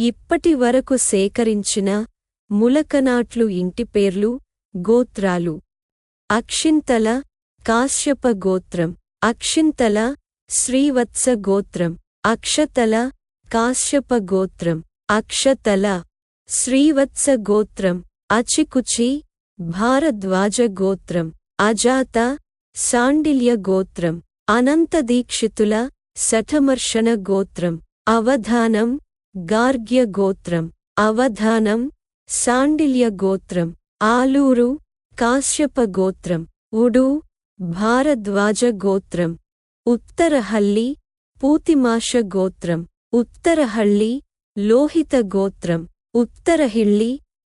ఇప్పటి వరకు సేకరించిన ములకనాట్లు ఇంటి పేర్లు గోత్రాలు. అక్షింతల కాశ్యప గోత్రం. అక్షింతల శ్రీవత్స గోత్రం. అక్షతల కాశ్యప గోత్రం. అక్షతల శ్రీవత్స గోత్రం. అచికుచి భారద్వాజ గోత్రం. అజాత సాండిల్య గోత్రం. అనంతదీక్షితుల శఠమర్షణ గోత్రం. అవధానం గార్గ్య గోత్రం అవధానం సాండిల్య గోత్రం ఆలూరు కాశ్యప గోత్రం ఉడు భారద్వాజ గోత్రం ఉత్తరహల్లి పూతిమాష గోత్రం ఉత్తరహళ్ళి లోహిత గోత్రం ఉత్తరహిళ్ళి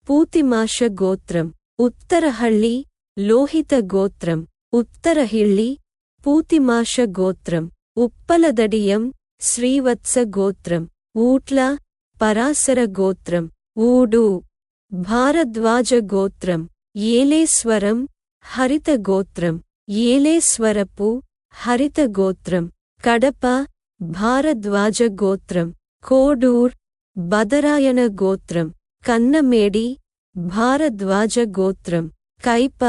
పూతిమాష గోత్రం ఉత్తరహళ్ళి లోహిత గోత్రం ఉత్తరహిళ్ళి పూతిమాష గోత్రం ఉప్పలదడియం శ్రీవత్స గోత్రం. ఊట్ల పరాశర గోత్రం ఊడు భారద్వాజ గోత్రం ఏలేశ్వరం హరిత గోత్రం ఏలేశ్వరపు హరిత గోత్రం కడప భారద్వాజ గోత్రం కోడూర్ బదరాయణ గోత్రం కన్నమేడి భారద్వాజ గోత్రం కైప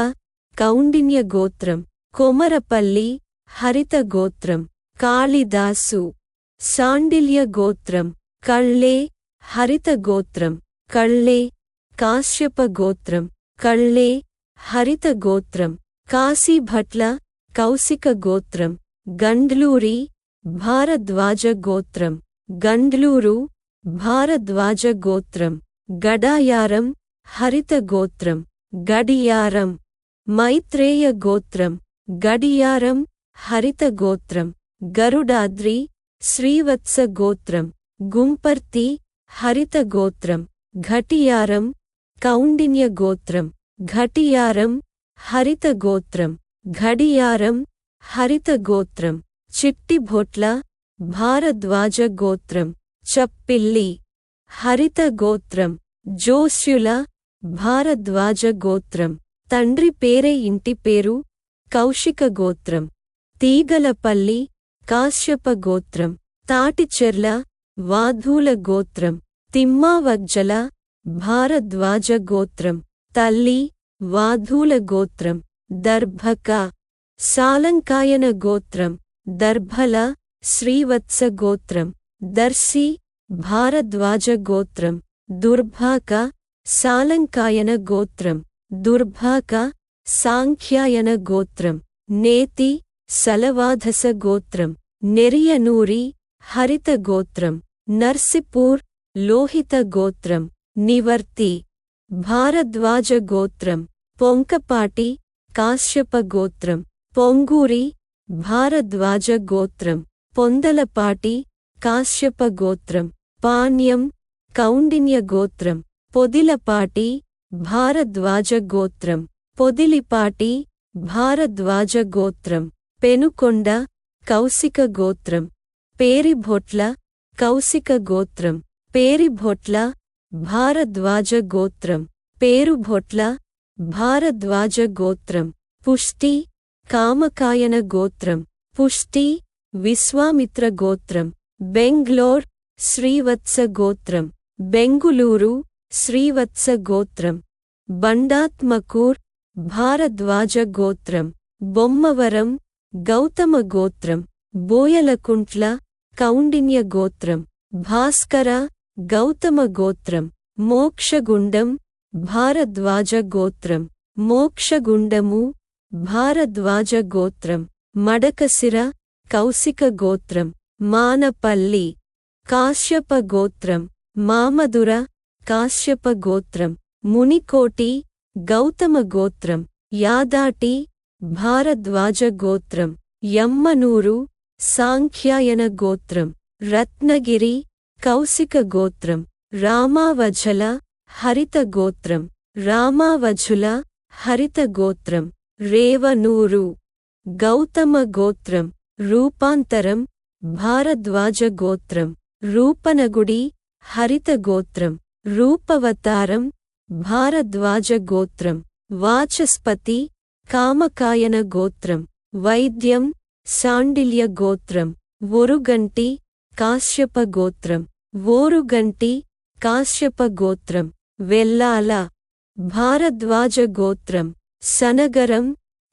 కౌండిన్య గోత్రం కొమరపల్లి హరిత గోత్రం కాళిదాసు సాండిల్య గోత్రం కళ్ళే హరిత గోత్రం కళ్ళే కాశ్యప గోత్రం కళ్ళే హరిత గోత్రం కాశీభట్ల కౌశిక గోత్రం గండ్లూరి భారద్వాజ గోత్రం గండ్లూరు భారద్వాజ గోత్రం గడాయారం హరిత గోత్రం గడియారం మైత్రేయ గోత్రం గడియారం హరిత గోత్రం గరుడాద్రి శ్రీవత్స గోత్రం గుంపర్తి హరిత గోత్రం ఘటియారం కౌండిన్య గోత్రం ఘటియారం హరిత గోత్రం ఘడియారం హరిత గోత్రం చిట్టిభొట్ల భారద్వాజ గోత్రం చప్పిల్లి హరిత గోత్రం జోష్యుల భారద్వాజ గోత్రం తండ్రి పేరే ఇంటి పేరు కౌశిక గోత్రం తీగలపల్లి కాశ్యప గోత్రం తాటిచెర్ల వాధూల గోత్రం తిమ్మావజ్జల భారద్వాజ గోత్రం తల్లి వాధూల గోత్రం దర్భక సాలంకాయన గోత్రం దర్భల శ్రీవత్స గోత్రం దర్శి భారద్వాజ గోత్రం దుర్భాక సాలంకాయన గోత్రం దుర్భాక సాంఖ్యాయన గోత్రం నేతి సలవాధస గోత్రం నెరియనూరి హరిత గోత్రం నర్సిపూర్ లోహిత గోత్రం నివర్తి భారద్వాజ గోత్రం పొంకపాటి కాశ్యప గోత్రం పొంగూరి భారద్వాజ గోత్రం పొందలపాటి కాశ్యప గోత్రం పాణ్యం కౌండిన్య గోత్రం పొదిలపాటి భారద్వాజ గోత్రం పొదిలిపాటి భారద్వాజ గోత్రం పెనుకొండ కౌశిక గోత్రం. పేరిభొట్ల కౌశిక గోత్రం. పేరిభొట్ల భారద్వాజ గోత్రం. పేరుభొట్ల భారద్వాజ గోత్రం. పుష్టి కామకాయన గోత్రం. పుష్టి విశ్వామిత్ర గోత్రం. బెంగ్లోర్ శ్రీవత్స గోత్రం. బెంగుళూరు శ్రీవత్స గోత్రం. బండాత్మకూర్ భారద్వాజ గోత్రం. బొమ్మవరం గౌతమ గోత్రం బోయలకుంట్ల కౌండిన్య గోత్రం భాస్కర గౌతమ గోత్రం మోక్షగుండం భారద్వాజ గోత్రం మోక్షగుండము భారద్వాజ గోత్రం మడకసిర కౌశిక గోత్రం మానపల్లి కాశ్యప గోత్రం మామధుర కాశ్యప గోత్రం మునికోటి గౌతమ గోత్రం యాదాటి భారద్వాజ గోత్రం యమ్మనూరు సాంఖ్యాయన గోత్రం రత్నగిరి కౌశిక గోత్రం రామావఝల హరిత గోత్రం రామావఝుల హరిత గోత్రం రేవనూరు గౌతమ గోత్రం రూపాంతరం భారద్వాజ గోత్రం రూపనగుడి హరిత గోత్రం రూపవతారం భారద్వాజ గోత్రం వాచస్పతి కామకాయన గోత్రం వైద్యం సాండిల్య గోత్రం ఒరుగంటి కాశ్యప గోత్రం ఓరుగంటి కాశ్యప గోత్రం వెల్లాల భారద్వాజ గోత్రం సనగరం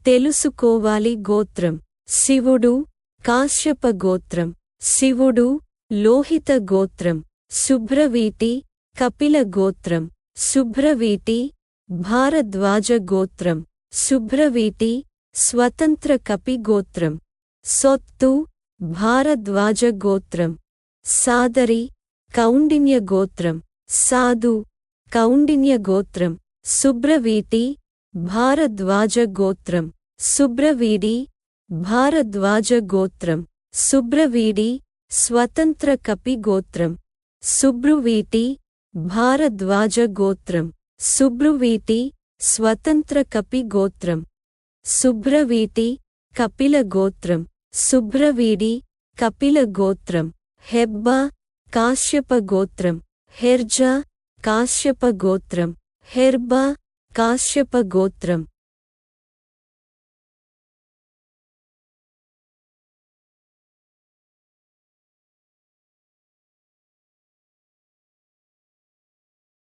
తెలుసుకోవాలి గోత్రం శివుడు కాశ్యప గోత్రం శివుడు లోహిత గోత్రం శుభ్రవీటి కపిల గోత్రం శుభ్రవీటి భారద్వాజ గోత్రం. శుభ్రవీటి స్వతంత్ర కపి గోత్రం సొత్తు భారద్వాజ గోత్రం సాదరి కౌండిన్య గోత్రం సాధు కౌండిన్య గోత్రం శుభ్రవీటి భారద్వాజ గోత్రం శుభ్రవీడి భారద్వాజ గోత్రం శుభ్రవీడి స్వతంత్ర కపి గోత్రం సుబ్రువీటి భారద్వాజ గోత్రం సుబ్రువీటి స్వతంత్ర కపి గోత్రం శుభ్రవీటి కపిల గోత్రం శుభ్రవీడి కపిల గోత్రం హెబ్బ కాశ్యప గోత్రం హెర్జ కాశ్యప గోత్రం హెర్బ కాశ్యప గోత్రం